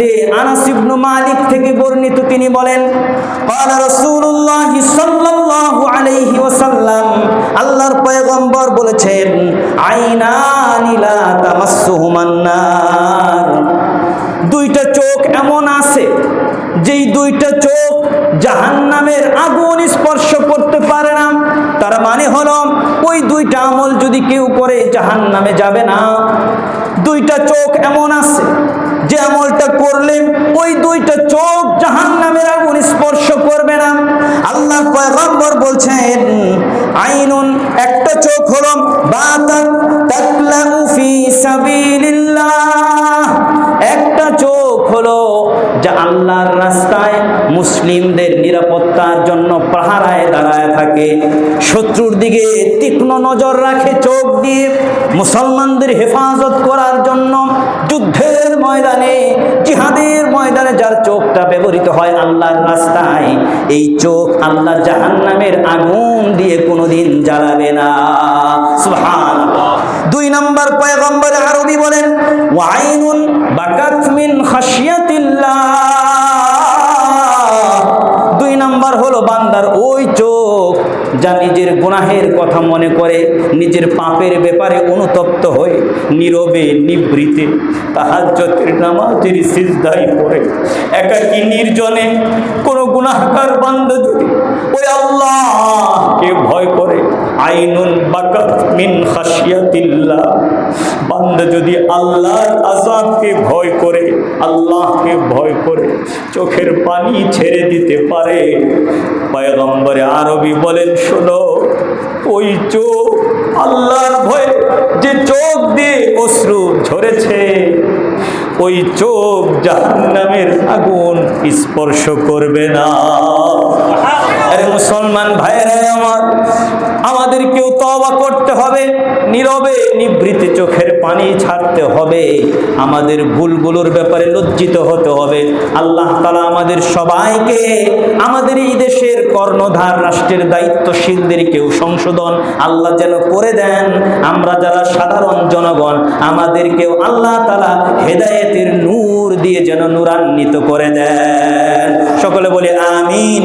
হাদিসে আনাস ইবনু মালিক থেকে বর্ণিত তিনি বলেন قال رسول الله صلى الله عليه وسلم আল্লাহর পয়গম্বর বলেছেন আইনানি লা তামাসসুহুমান নার দুইটা চোখ এমন আছে যেই দুইটা চোখ জাহান্নামের আগুন স্পর্শ করতে পারে না তার মানে হলো ওই দুইটা আমল যদি কেউ করে জাহান্নামে যাবে না দুইটা চোখ এমন আছে করলে ওই দুইটা চোখ জাহান্নামের আগুন স্পর্শ করবে না। আল্লাহ পয়গম্বর বলছেন, আইনুন একটা চোখ হলো বাতান তাকলাউ ফি সাবিলিল্লাহ। একটা চোখ হলো যা আল্লাহর রাস্তায় মুসলিমদের নিরাপত্তার জন্য পাহারায় দাঁড়ায় থাকে। শত্রুর দিকে তীক্ষ্ণ নজর রাখে চোখ দিয়ে। মুসলমানদের হেফাজত করার জন্য ময়দানে যার চোখটা ব্যবহৃত হয় আল্লাহর রাস্তায়, এই চোখ আল্লাহ জাহান্নামের আগুন দিয়ে কোনোদিন জ্বালাবে না। সুহান দুই নম্বর পয়গম্বর আরবি বলেন, ওয়াইনুন বাকাত মিন খাশিয়াতিল্লাহ। দুই নম্বর হলো বান্দার চোখ যা নিজের গুনাহের কথা মনে করে, নিজের পাপের ব্যাপারে অনুতপ্ত হয়ে নীরবে নিবৃতে তাহাজ্জতের নামাজের সিজদাই পড়ে। একাকী নির্জনে কোনো গুনাহকার বান্ধ যদি ওই আল্লাহকে ভয় আইনুন বাকাত মিন খাশিয়াতিল্লাহ। বান্দা যদি আল্লাহর আযাবকে ভয় করে, আল্লাহকে ভয় করে, চোখের পানি ছেড়ে দিতে পারে, পয়গম্বরে আরবি বলেন, শোনো, ওই চোখ আল্লাহর ভয়ে, যে চোখ দিয়ে অশ্রু ঝরেছে, ওই চোখ জাহান্নামের আগুন স্পর্শ করবে না। আরে মুসলমান ভাইয়েরা আমার, আমাদেরকেও তওবা করতে হবে, নীরবে নিবৃত্তি চোখের পানি ছাড়তে হবে, আমাদের ভুলগুলোর ব্যাপারে লজ্জিত হতে হবে। আল্লাহ তালা আমাদের সবাইকে আমাদের এই দেশের কর্ণধার, রাষ্ট্রের দায়িত্বশীলদেরকেও সংশোধন আল্লাহ যেন করে দেন। আমরা যারা সাধারণ জনগণ, আমাদেরকেও আল্লাহ তালা হেদায়েতের নূর দিয়ে যেন নূরান্বিত করে দেন। সকলে বলে আমিন।